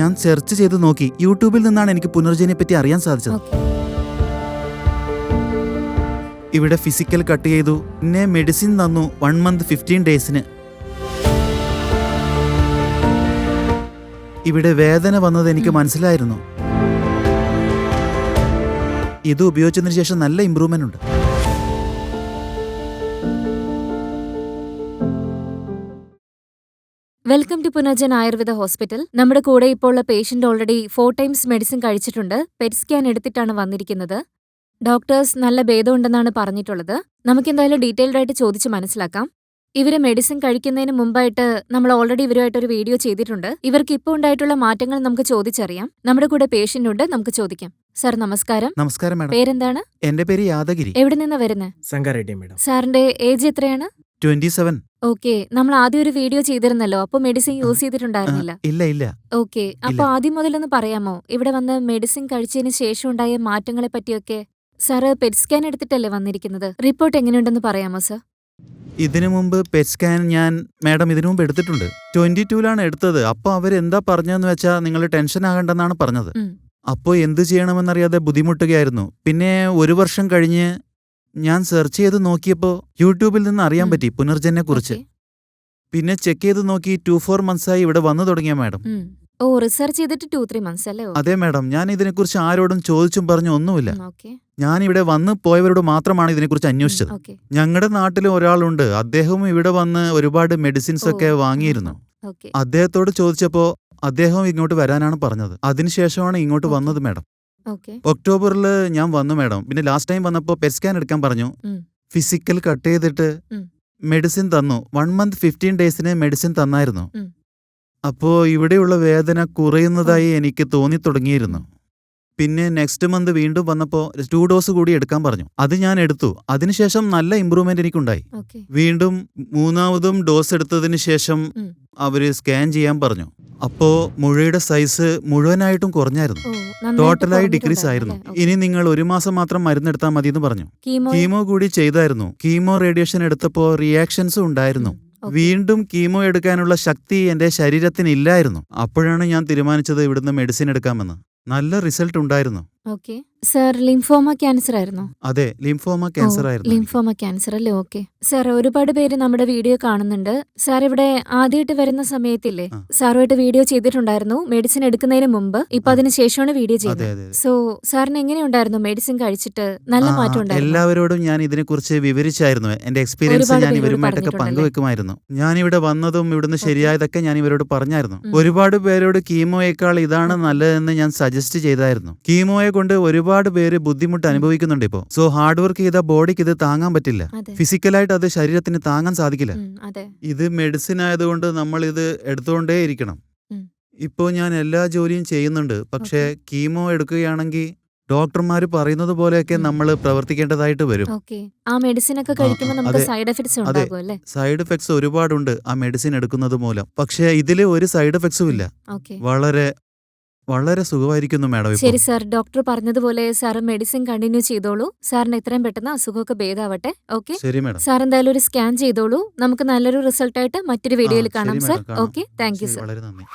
ഞാൻ സെർച്ച് ചെയ്ത് നോക്കി. യൂട്യൂബിൽ നിന്നാണ് എനിക്ക് പുനർജനെ പറ്റി അറിയാൻ സാധിച്ചത്. ഇവിടെ ഫിസിക്കൽ കട്ട് ചെയ്തു. പിന്നെ മെഡിസിൻ തന്നു വൺ മന്ത് ഫിഫ്റ്റീൻ ഡേയ്സിന് ഇവിടെ വേദന വന്നത് എനിക്ക് മനസ്സിലായിരുന്നു. ഇത് ഉപയോഗിച്ചതിന് ശേഷം നല്ല ഇമ്പ്രൂവ്മെന്റ് ഉണ്ട്. Welcome to Punarjan Ayurveda hospital. നമ്മുടെ കൂടെ ഇപ്പോൾ ഉള്ള patient already four times medicine കഴിച്ചിട്ടുണ്ട്. പെറ്റ് സ്കാൻ എടുത്തിട്ടാണ് വന്നിരിക്കുന്നത്. ഡോക്ടേഴ്സ് നല്ല ഭേദമുണ്ടെന്നാണ് പറഞ്ഞിട്ടുള്ളത്. നമുക്ക് എന്തായാലും ഡീറ്റെയിൽഡ് ആയിട്ട് ചോദിച്ച് മനസ്സിലാക്കാം. ഇവർ മെഡിസിൻ കഴിക്കുന്നതിന് മുമ്പായിട്ട് നമ്മൾ ഓൾറെഡി ഇവരുമായിട്ട് ഒരു വീഡിയോ ചെയ്തിട്ടുണ്ട്. ഇവർക്ക് ഇപ്പോൾ ഉണ്ടായിട്ടുള്ള മാറ്റങ്ങൾ നമുക്ക് ചോദിച്ചറിയാം. നമ്മുടെ കൂടെ പേഷ്യന്റ് ഉണ്ട്. നമുക്ക് ചോദിക്കാം. സർ നമസ്കാരം. നമസ്കാരം മാഡം പേരെന്താണ്? എന്റെ പേര് യാദഗിരി. എവിടെ നിന്നാണ് വരുന്നത് സാറിന്റെ ഏജ് എത്രയാണ്? Twenty seven. ഓക്കെ നമ്മൾ ആദ്യം ഒരു വീഡിയോ ചെയ്തിരുന്നല്ലോ അപ്പൊ മെഡിസിൻ യൂസ് ചെയ്തിട്ടുണ്ടായിരുന്നില്ല. ഇല്ല ഇല്ല. ഓക്കെ അപ്പൊ ആദ്യം മുതലൊന്ന് പറയാമോ? ഇവിടെ വന്ന് മെഡിസിൻ കഴിച്ചതിന് ശേഷം ഉണ്ടായ മാറ്റങ്ങളെ പറ്റിയൊക്കെ? സാറ് പെറ്റ് സ്കാൻ എടുത്തിട്ടല്ലേ വന്നിരിക്കുന്നത്? റിപ്പോർട്ട് എങ്ങനെയുണ്ടെന്ന് പറയാമോ സർ ഇതിനു മുമ്പ് പെറ്റ് സ്കാൻ ഞാൻ മാഡം ഇതിനു മുമ്പ് എടുത്തിട്ടുണ്ട്. ട്വന്റി ടൂലാണ് എടുത്തത്. അപ്പൊ അവരെന്താ പറഞ്ഞതെന്ന് വെച്ചാൽ നിങ്ങൾ ടെൻഷൻ ആകണ്ടെന്നാണ് പറഞ്ഞത്. അപ്പോൾ എന്ത് ചെയ്യണമെന്നറിയാതെ ബുദ്ധിമുട്ടുകയായിരുന്നു. പിന്നെ ഒരു വർഷം കഴിഞ്ഞ് ഞാൻ സെർച്ച് ചെയ്ത് നോക്കിയപ്പോൾ യൂട്യൂബിൽ നിന്ന് അറിയാൻ പറ്റി പുനർജനെ കുറിച്ച് പിന്നെ ചെക്ക് ചെയ്ത് നോക്കി ടു ഫോർ മന്ത്സായി ഇവിടെ വന്നു തുടങ്ങിയ മാഡം. ഓ റിസർച്ച് ചെയ്തിട്ട് ടു ത്രീ മന്ത്സ് അല്ലേ? അതെ മാഡം ഞാൻ ഇതിനെക്കുറിച്ച് ആരോടും ചോദിച്ചും പറഞ്ഞു ഒന്നുമില്ല. ഞാൻ ഇവിടെ വന്ന് പോയവരോട് മാത്രമാണ് ഇതിനെക്കുറിച്ച് അന്വേഷിച്ചത്. ഞങ്ങളുടെ നാട്ടിൽ ഒരാളുണ്ട്. അദ്ദേഹവും ഇവിടെ വന്ന് ഒരുപാട് മെഡിസിൻസ് ഒക്കെ വാങ്ങിയിരുന്നു. അദ്ദേഹത്തോട് ചോദിച്ചപ്പോ അദ്ദേഹം ഇങ്ങോട്ട് വരാനാണ് പറഞ്ഞത്. അതിനുശേഷമാണ് ഇങ്ങോട്ട് വന്നത് മാഡം. ഒക്ടോബറിൽ ഞാൻ വന്നു മാഡം. പിന്നെ ലാസ്റ്റ് ടൈം വന്നപ്പോൾ പെറ്റ് സ്കാൻ എടുക്കാൻ പറഞ്ഞു. ഫിസിക്കൽ കട്ട് ചെയ്തിട്ട്. മെഡിസിൻ തന്നു. വൺ മന്ത് ഫിഫ്റ്റീൻ ഡേയ്സിന് മെഡിസിൻ തന്നായിരുന്നു. അപ്പോ ഇവിടെയുള്ള വേദന കുറയുന്നതായി എനിക്ക് തോന്നി തുടങ്ങിയിരുന്നു. പിന്നെ നെക്സ്റ്റ് മന്ത് വീണ്ടും വന്നപ്പോൾ ടു ഡോസ് കൂടി എടുക്കാൻ പറഞ്ഞു. അത് ഞാൻ എടുത്തു. അതിനുശേഷം നല്ല ഇമ്പ്രൂവ്മെന്റ് എനിക്കുണ്ടായി. വീണ്ടും മൂന്നാമതും ഡോസ് എടുത്തതിന് ശേഷം അവർ സ്കാൻ ചെയ്യാൻ പറഞ്ഞു. അപ്പോ മുഴയുടെ സൈസ് മുഴുവനായിട്ടും കുറഞ്ഞായിരുന്നു. ടോട്ടലായി ഡിക്രീസ് ആയിരുന്നു. ഇനി നിങ്ങൾ ഒരു മാസം മാത്രം മരുന്നെടുത്താൽ മതി എന്ന് പറഞ്ഞു. കീമോ കൂടി ചെയ്തായിരുന്നു. കീമോ റേഡിയേഷൻ എടുത്തപ്പോ റിയാക്ഷൻസും ഉണ്ടായിരുന്നു. വീണ്ടും കീമോ എടുക്കാനുള്ള ശക്തി എന്റെ ശരീരത്തിന് ഇല്ലായിരുന്നു അപ്പോഴാണ് ഞാൻ തീരുമാനിച്ചത് ഇവിടുന്ന് മെഡിസിൻ എടുക്കാമെന്ന്. നല്ല റിസൾട്ട് ഉണ്ടായിരുന്നു. ഓക്കെ. സർ ലിംഫോമ ക്യാൻസർ ആയിരുന്നു? അതെ ലിംഫോമ ക്യാൻസർ ആയിരുന്നു. ലിംഫോമ ക്യാൻസർ അല്ലേ? ഓക്കെ. സാർ ഒരുപാട് പേര് നമ്മുടെ വീഡിയോ കാണുന്നുണ്ട്. സാർ ഇവിടെ ആദ്യമായിട്ട് വരുന്ന സമയത്തില്ലേ. സാറുമായിട്ട് വീഡിയോ ചെയ്തിട്ടുണ്ടായിരുന്നു. മെഡിസിൻ എടുക്കുന്നതിന് മുമ്പ്. ഇപ്പൊ. അതിന് ശേഷമാണ് വീഡിയോ ചെയ്തത്. സോ സാറിന് എങ്ങനെയുണ്ടായിരുന്നു? മെഡിസിൻ കഴിച്ചിട്ട് നല്ല മാറ്റം ഉണ്ടായിരുന്നു? എല്ലാവരോടും ഞാൻ ഇതിനെക്കുറിച്ച് വിവരിച്ചായിരുന്നു. എന്റെ എക്സ്പീരിയൻസ് ഞാൻ ഇവരുമായിട്ടൊക്കെ പങ്കുവെക്കുമായിരുന്നു. ഞാൻ ഇവിടെ വന്നതും ഇവിടുന്ന് ശരിയായതൊക്കെ ഞാൻ ഇവരോട് പറഞ്ഞായിരുന്നു. ഒരുപാട് പേരോട് കീമോയേക്കാൾ ഇതാണ് നല്ലതെന്ന് ഞാൻ സജസ്റ്റ് ചെയ്തായിരുന്നു. കീമോയെ കൊണ്ട് ഒരുപാട് പേര് ബുദ്ധിമുട്ട് അനുഭവിക്കുന്നുണ്ട് ഇപ്പോ. സോ ഹാർഡ് വർക്ക് ചെയ്ത ബോഡിക്ക് ഇത് താങ്ങാൻ പറ്റില്ല. ഫിസിക്കലായിട്ട് അത് ശരീരത്തിന് താങ്ങാൻ സാധിക്കില്ല. ഇത് മെഡിസിൻ ആയതുകൊണ്ട് നമ്മൾ ഇത് എടുത്തുകൊണ്ടേ ഇരിക്കണം. ഇപ്പോൾ ഞാൻ എല്ലാ ജോലിയും ചെയ്യുന്നുണ്ട്. പക്ഷേ കീമോ എടുക്കുകയാണെങ്കിൽ ഡോക്ടർമാർ പറയുന്നത് പോലെയൊക്കെ നമ്മൾ പ്രവർത്തിക്കേണ്ടതായിട്ട് വരും. ആ മെഡിസിൻ ഒക്കെ കഴിക്കുമ്പോൾ നമുക്ക് സൈഡ് എഫക്ട്സ്. അല്ലേ? സൈഡ് എഫക്ട്സ് ഒരുപാടുണ്ട് ആ മെഡിസിൻ എടുക്കുന്നത് മൂലം. പക്ഷേ ഇതിൽ ഒരു സൈഡ് എഫക്ട്സും ഇല്ല. വളരെ വളരെ സുഖമായിരിക്കുന്നു മാഡം ശരി സാർ ഡോക്ടർ പറഞ്ഞതുപോലെ സാർ മെഡിസിൻ കണ്ടിന്യൂ ചെയ്തോളൂ. സാറിന് എത്രയും പെട്ടെന്ന് അസുഖമൊക്കെ ഭേദാവട്ടെ ഓക്കെ? ശരി മാഡം. സാർ എന്തായാലും ഒരു സ്കാൻ ചെയ്തോളൂ. നമുക്ക് നല്ലൊരു റിസൾട്ടായിട്ട് മറ്റൊരു വീഡിയോയിൽ കാണാം sir. Okay thank you sir. വളരെ നന്ദി.